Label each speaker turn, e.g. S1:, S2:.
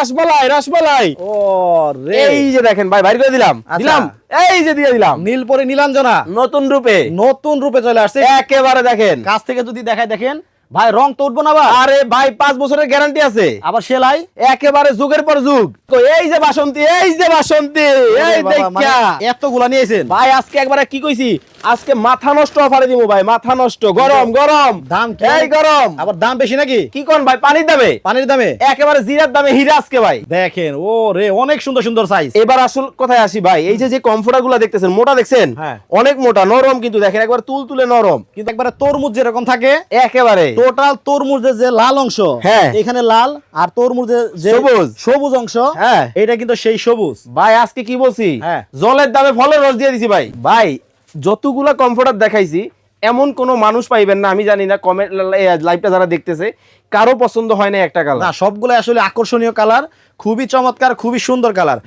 S1: রাসমালাই রাসমালাই।
S2: ও রে।
S1: এই যে দেখেন ভাই বাইর করে দিলাম
S2: আচ্ছা।
S1: দিলাম এই যে দিয়ে দিলাম।
S2: নীল পরে নীলাঞ্জনা
S1: নতুন রূপে।
S2: নতুন রূপে চলে আসছে।
S1: একেবারে দেখেন।
S2: কাছ থেকে যদি দেখায় দেখেন ভাই রং তো উঠবো না বা
S1: আরে ভাই পাঁচ বছরের গ্যারান্টি আছে।
S2: আবার সেলাই?
S1: একেবারে যুগের পর যুগ। তো এই যে বাসন্তী এই যে বাসন্তী এই
S2: ওরে মানে
S1: দেখা
S2: এতগুলা নিয়েছেন?
S1: ভাই আজকে একবারে কি কইছি? আজকে মাথা নষ্ট অফারে দিব ভাই মাথা নষ্ট। গরম গরম।
S2: দাম
S1: এই গরম।
S2: আবার দাম বেশি নাকি?
S1: কি কোন ভাই পানির দামে?
S2: পানির দামে?
S1: একেবারে জিরার দামে হীরা আজকে ভাই।
S2: দেখেন ও রে অনেক সুন্দর সুন্দর সাইজ
S1: এবার আসল কথায় আসি ভাই এই যে যে কমফোর্টারগুলা দেখতেছেন মোটা দেখছেন?
S2: হ্যাঁ।
S1: অনেক মোটা নরম কিন্তু দেখেন একবার তুল তুলে নরম।
S2: কিন্তু একবারে তরমুজ যেরকম থাকে
S1: একেবারে।
S2: টোটাল তরমুজের যে লাল অংশ
S1: হ্যাঁ।
S2: এখানে লাল আর তরমুজের যে
S1: সবুজ।
S2: সবুজ অংশ
S1: হ্যাঁ।
S2: এটা কিন্তু সেই সবুজ
S1: ভাই আজকে কি বলছি
S2: হ্যাঁ।
S1: জলের দামে ফলের রস দিয়ে দিছি ভাই ভাই যতগুলা কমফোর্টার দেখাইছি এমন কোনো মানুষ পাইবেন না আমি জানি না কমেন্ট লাইভটা যারা দেখতেছে কারও পছন্দ হয় না একটা কালার
S2: না সবগুলো আসলে আকর্ষণীয় কালার খুবই চমৎকার খুবই সুন্দর কালার